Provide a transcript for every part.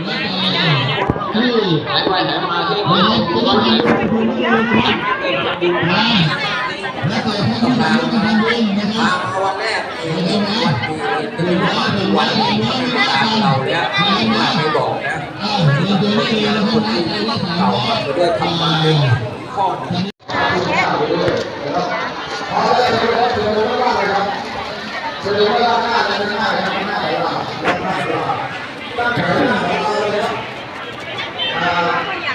ที่หายไปหามาที่ไหนที่ไหนนะและเกิดให้ที่ไหนก็ทำเองนะครับวันแรกคือวันที่ตาเราเนี่ยมาไม่บอกนะไม่งั้นคนที่เขาจะได้ทำมาเองข้อ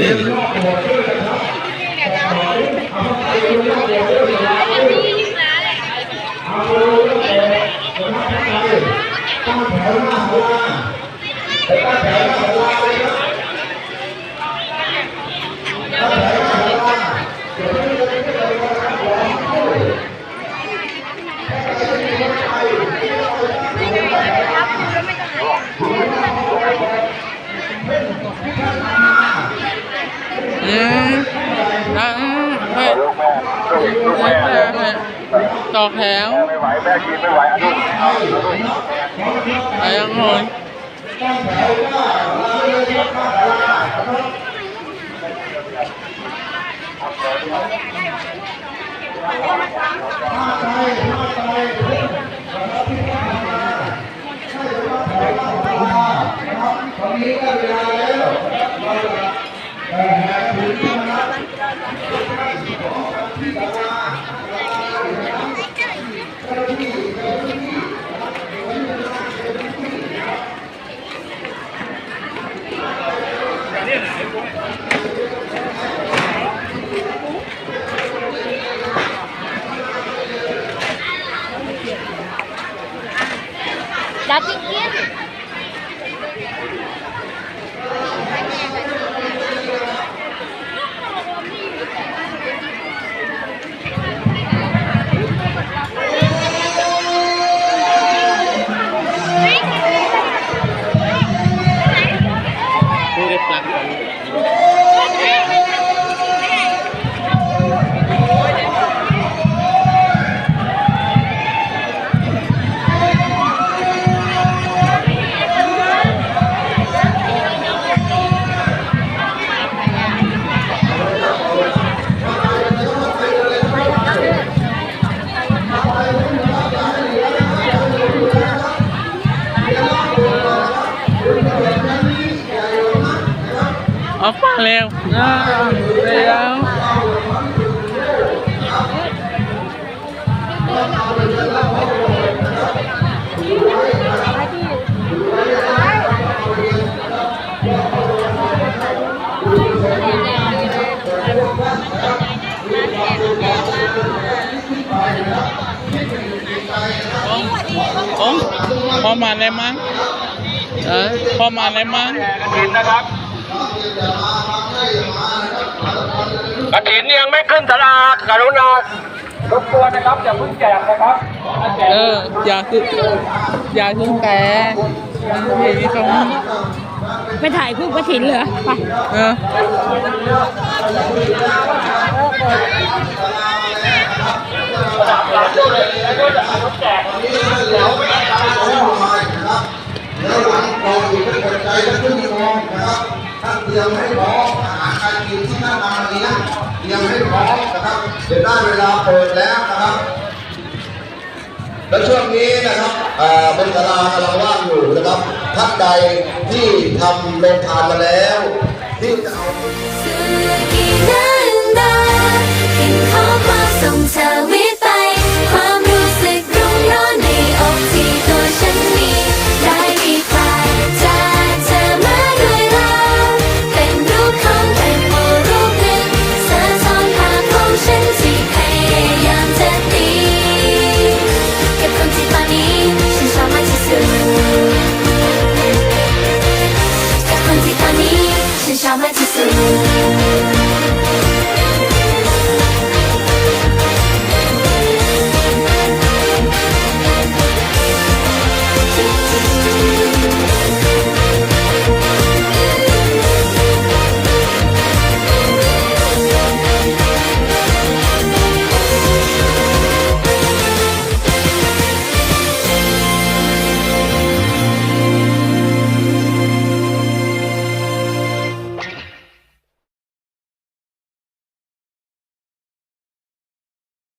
นี่ นั่งแม่ลูม่แม่ต่อแถวไม่ไหวแม่กินไม่ไหวอนุไปยังหนตอนนี้ก็เวลาแล้ว that เอาฟังเร็วอ่าเร็วโอ้พอมาเลยมั้งเออพอมาเลยมั้งแห่กระถินนะครับ กระถินยังไม่ขึ้นตลาดกรุณารบกวนนะครับอย่าเพิ่งแจกนะครับเอออย่าคืออย่าคือแกมันมีที่ตรงไปถ่ายคู่กระถินเหรอไปเออแล้วหลังกองอยู่เป็นคนใจและขึ้นมองนะครับ ยังไม่พร้อมอาหารการกินที่ท่านมาเลี้ยงเตรียมให้พร้อมนะครับเดี๋ยวได้เวลาเปิดแล้วนะครับ และช่วงนี้นะครับเบนตลากำลังว่างอยู่นะครับท่านใดที่ทำโรงทานมาแล้ว ที่จะเอา